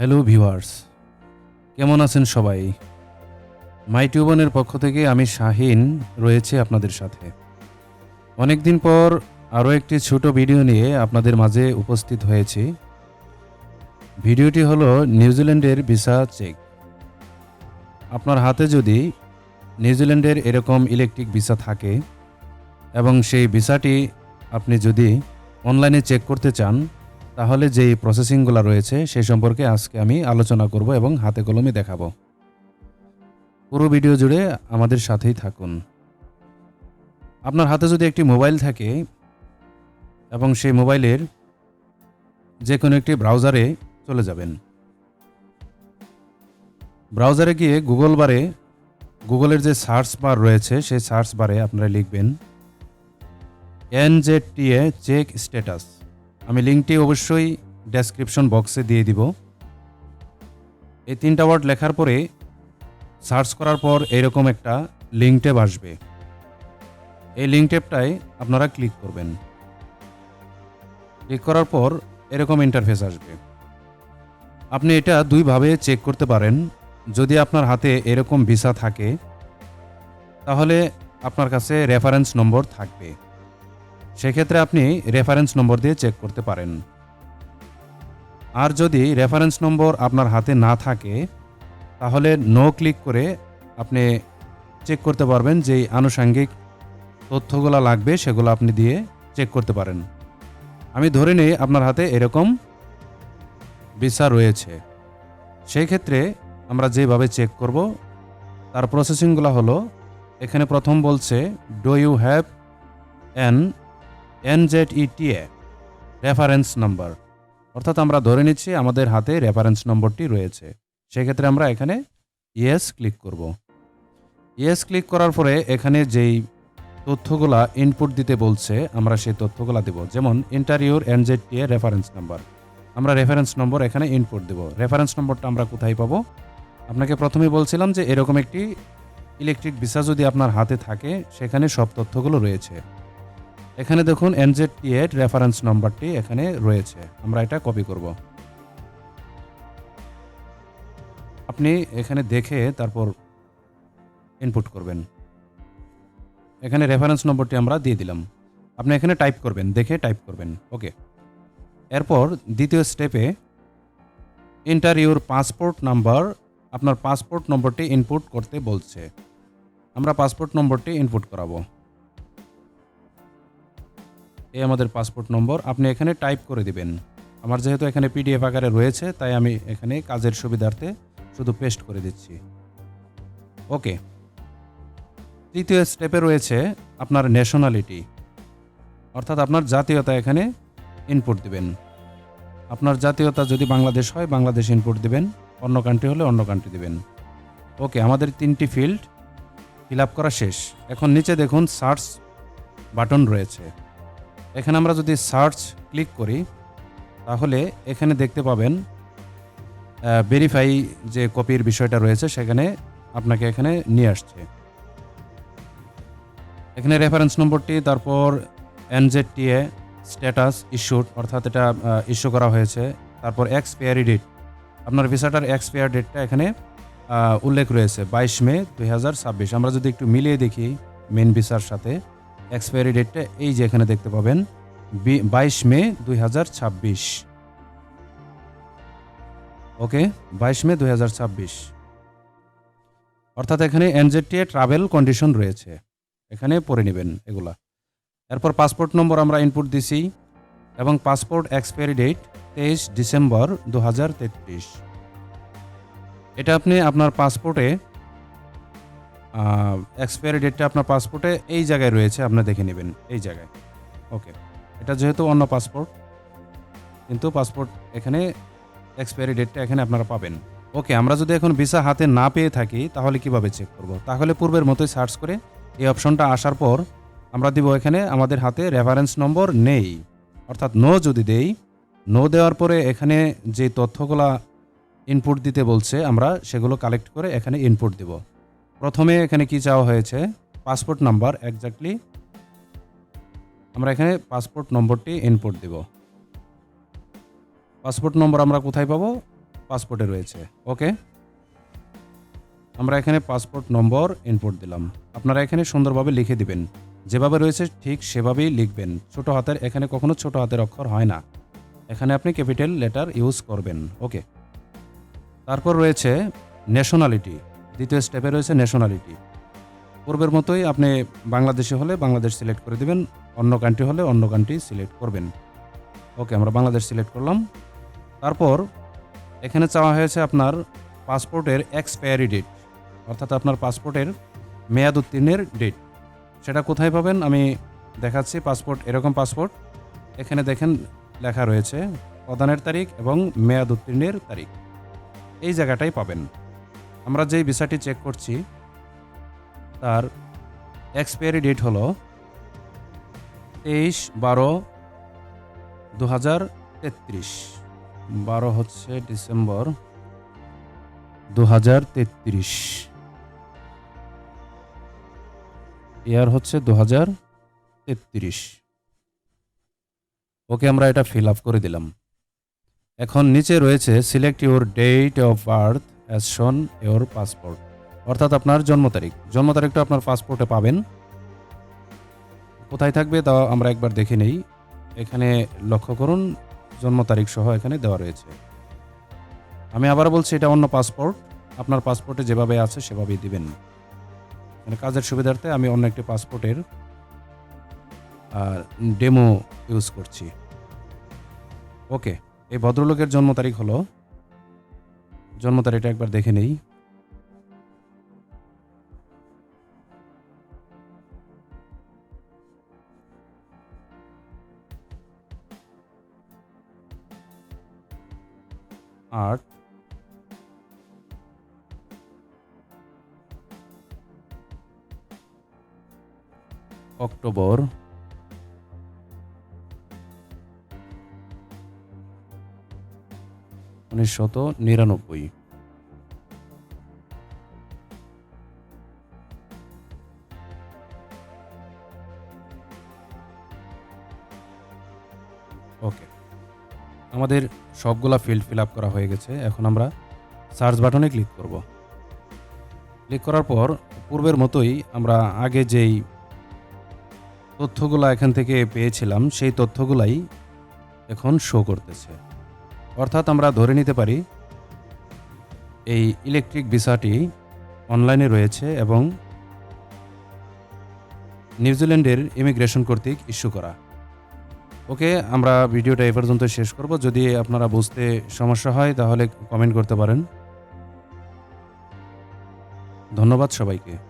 Hello viewers কেমন আছেন সবাই? মাই টিউবনের পক্ষ থেকে আমি শাহিন রয়েছে আপনাদের সাথে। অনেকদিন পর আরও একটি ছোট ভিডিও নিয়ে আপনাদের মাঝে উপস্থিত হয়েছি। ভিডিওটি হলো নিউজিল্যান্ডের ভিসা চেক। আপনার হাতে যদি নিউজিল্যান্ডের এরকম ইলেকট্রিক ভিসা থাকে এবং সেই ভিসাটি আপনি যদি অনলাইনে চেক করতে চান তাহলে যেই প্রসেসিংগুলো রয়েছে সেই সম্পর্কে আজকে আমি আলোচনা করব এবং হাতে কলমে দেখাবো। পুরো ভিডিও জুড়ে আমাদের সাথেই থাকুন। আপনার হাতে যদি একটি মোবাইল থাকে এবং সেই মোবাইলের যে কোনো একটি ব্রাউজারে চলে যাবেন। ব্রাউজারে গিয়ে গুগল বারে গুগলের যে সার্চ বার রয়েছে, সেই সার্চ বারে আপনারা লিখবেন এনজেডটিএ চেক স্ট্যাটাস আমি লিঙ্কটি অবশ্যই ডেসক্রিপশন বক্সে দিয়ে দিব। এই তিনটা ওয়ার্ড লেখার পরে সার্চ করার পর এরকম একটা লিঙ্ক ট্যাব আসবে। এই লিঙ্ক ট্যাবটায় আপনারা ক্লিক করবেন। ক্লিক করার পর এরকম ইন্টারফেস আসবে। আপনি এটা দুইভাবে চেক করতে পারেন। যদি আপনার হাতে এরকম ভিসা থাকে, তাহলে আপনার কাছে রেফারেন্স নম্বর থাকবে। সেক্ষেত্রে আপনি রেফারেন্স নম্বর দিয়ে চেক করতে পারেন। আর যদি রেফারেন্স নম্বর আপনার হাতে না থাকে, তাহলে নো ক্লিক করে আপনি চেক করতে পারবেন যেই আনুষাঙ্গিক তথ্যগুলো লাগবে, সেগুলো আপনি দিয়ে চেক করতে পারেন। আমি ধরে নিই আপনার হাতে এরকম ভিসা রয়েছে। সেই ক্ষেত্রে আমরা যেভাবে চেক করব, তার প্রসেসিংগুলো হলো, এখানে প্রথম বলছে do you have an NZETA reference number অর্থাৎ আমরা ধরে নিচ্ছি আমাদের হাতে রেফারেন্স নম্বরটি রয়েছে। সেক্ষেত্রে আমরা এখানে ইয়েস ক্লিক করব। ইয়েস ক্লিক করার পরে এখানে যেই তথ্যগুলা ইনপুট দিতে বলছে, আমরা সেই তথ্যগুলা দেব। যেমন ইন্টারভিউর এনজেডটিএ রেফারেন্স নাম্বার আমরা রেফারেন্স নম্বর এখানে ইনপুট দেব। রেফারেন্স নম্বরটা আমরা কোথায় পাবো? আপনাকে প্রথমেই বলছিলাম যে এরকম একটি ইলেকট্রিক ভিসা যদি আপনার হাতে থাকে, সেখানে সব তথ্যগুলো রয়েছে। এখানে দেখুন এনজেড টি এইট রেফারেন্স নম্বরটি এখানে রয়েছে। আমরা এটা কপি করব। আপনি এখানে দেখে তারপর ইনপুট করবেন। এখানে রেফারেন্স নম্বরটি আমরা দিয়ে দিলাম। আপনি এখানে টাইপ করবেন, দেখে টাইপ করবেন। ওকে এরপর দ্বিতীয় স্টেপে এন্টার ইউর পাসপোর্ট নাম্বার আপনার পাসপোর্ট নম্বরটি ইনপুট করতে বলছে। আমরা পাসপোর্ট নম্বরটি ইনপুট করাবো। এই আমাদের পাসপোর্ট নম্বর আপনি এখানে টাইপ করে দিবেন। আমার যেহেতু এখানে পিডিএফ আকারে রয়েছে, তাই আমি এখানে কাজের সুবিধার্থে শুধু পেস্ট করে দিচ্ছি। ওকে তৃতীয় স্টেপে রয়েছে আপনার ন্যাশনালিটি অর্থাৎ আপনার জাতীয়তা এখানে ইনপুট দিবেন। আপনার জাতীয়তা যদি বাংলাদেশ হয়, বাংলাদেশ ইনপুট দিবেন। অন্য কান্ট্রি হলে অন্য কান্ট্রি দিবেন। ওকে আমাদের তিনটি ফিল্ড ফিল আপ করা শেষ। এখন নিচে দেখুন সার্চ বাটন রয়েছে। এখানে আমরা যদি সার্চ ক্লিক করি, তাহলে এখানে দেখতে পাবেন ভেরিফাই যে কপির বিষয়টা রয়েছে, সেখানে আপনাকে এখানে নিয়ে আসছে। এখানে রেফারেন্স নম্বরটি তারপর এনজেডটিএ স্ট্যাটাস ইস্যুড অর্থাৎ এটা ইস্যু করা হয়েছে, তারপর এক্সপায়ারি ডেট আপনার ভিসাটার এক্সপায়ার ডেটটা এখানে উল্লেখ রয়েছে, বাইশ মে দু হাজার ছাব্বিশ। আমরা যদি একটু মিলিয়ে দেখি মেন ভিসার সাথে এক্সপায়ারি ডেটটা এই যে এখানে দেখতে পাবেন বাইশ মে দুই হাজার ছাব্বিশ। ওকে, বাইশ মে দুই হাজার ছাব্বিশ। অর্থাৎ এখানে এনজেডটিএ ট্রাভেল কন্ডিশন রয়েছে। এখানে পড়ে নেবেন এগুলা। এরপর পাসপোর্ট নম্বর আমরা ইনপুট দিছি এবং পাসপোর্ট এক্সপায়ারি ডেট তেইশ ডিসেম্বর দু হাজার তেত্রিশ। এটা আপনি আপনার পাসপোর্টে এক্সপায়ারি ডেটটা আপনার পাসপোর্টে এই জায়গায় রয়েছে, আপনি দেখে নেবেন এই জায়গায়। ওকে এটা যেহেতু অন্য পাসপোর্ট কিন্তু পাসপোর্ট এখানে এক্সপায়ারি ডেটটা এখানে আপনারা পাবেন। ওকে আমরা যদি এখন ভিসা হাতে না পেয়ে থাকি, তাহলে কীভাবে চেক করব? তাহলে পূর্বের মতোই সার্চ করে এই অপশনটা আসার পর আমরা দিব এখানে আমাদের হাতে রেফারেন্স নম্বর নেই। অর্থাৎ নো যদি দেই নো দেওয়ার পরে এখানে যে তথ্যগুলা ইনপুট দিতে বলছে, আমরা সেগুলো কালেক্ট করে এখানে ইনপুট দিব। প্রথমে এখানে কি চাওয়া হয়েছে? পাসপোর্ট নাম্বার একজাক্টলি আমরা এখানে পাসপোর্ট নম্বরটি ইনপুট দিব। পাসপোর্ট নম্বর আমরা কোথায় পাবো? পাসপোর্টে রয়েছে। ওকে? আমরা এখানে পাসপোর্ট নম্বর ইনপুট দিলাম। আপনারা এখানে সুন্দরভাবে লিখে দিবেন। যেভাবে রয়েছে ঠিক সেভাবেই লিখবেন। ছোট হাতের, এখানে কখনো ছোট হাতের অক্ষর হয় না। এখানে আপনি ক্যাপিটাল লেটার ইউজ করবেন। ওকে? তারপর রয়েছে ন্যাশনালিটি দ্বিতীয় স্টেপে রয়েছে ন্যাশনালিটি পূর্বের মতোই আপনি বাংলাদেশি হলে বাংলাদেশ সিলেক্ট করে দিবেন, অন্য কান্ট্রি হলে অন্য কান্ট্রি সিলেক্ট করবেন। ওকে আমরা বাংলাদেশ সিলেক্ট করলাম। তারপর এখানে চাওয়া হয়েছে আপনার পাসপোর্টের এক্সপায়ারি ডেট অর্থাৎ আপনার পাসপোর্টের মেয়াদ উত্তীর্ণের ডেট সেটা কোথায় পাবেন? আমি দেখাচ্ছি পাসপোর্ট, এরকম পাসপোর্ট। এখানে দেখেন লেখা রয়েছে, প্রদানের তারিখ এবং মেয়াদ উত্তীর্ণের তারিখ। এই জায়গাটাই পাবেন। আমরা যেই ভিসাটি চেক করছি, তার এক্সপায়ারি ডেট হলো তেইশ বারো দু হাজার তেত্রিশ। বারো হচ্ছে ডিসেম্বর দু হাজার তেত্রিশ। ইয়ার হচ্ছে দু হাজার তেত্রিশ। ওকে, আমরা এটা ফিল আপ করে দিলাম। এখন নিচে রয়েছে select your date of birth as shown your passport অর্থাৎ আপনার জন্ম তারিখ। জন্ম তারিখটা আপনার পাসপোর্টে পাবেন। কোথায় থাকবে তা আমরা একবার দেখে নেই। এখানে লক্ষ্য করুন, জন্ম তারিখ সহ এখানে দেওয়া রয়েছে। আমি আবার বলছি, এটা অন্য পাসপোর্ট আপনার পাসপোর্টে যেভাবে আছে, সেভাবেই দিবেন। মানে কাজের সুবিধার্থে আমি অন্য একটি পাসপোর্টের ডেমো ইউজ করছি। ওকে এই ভদ্রলোকের জন্ম তারিখ হলো জন্ম তারিখটা একবার দেখে নেই। আট অক্টোবর উনিশশত নিরানব্বই। ওকে আমাদের সবগুলা ফিল্ড ফিল আপ করা হয়ে গেছে। এখন আমরা সার্চ বাটনে ক্লিক করব। ক্লিক করার পর পূর্বের মতোই আমরা আগে যেই তথ্যগুলো এখান থেকে পেয়েছিলাম, সেই তথ্যগুলাই এখন শো করতেছে। অর্থাৎ আমরা ধরে নিতে পারি এই ইলেকট্রিক ভিসাটি অনলাইনে রয়েছে এবং নিউজিল্যান্ডের ইমিগ্রেশন কর্তৃক ইস্যু করা। ওকে, আমরা ভিডিওটা এ পর্যন্ত শেষ করব। যদি আপনারা বুঝতে সমস্যা হয়, তাহলে কমেন্ট করতে পারেন। ধন্যবাদ সবাইকে।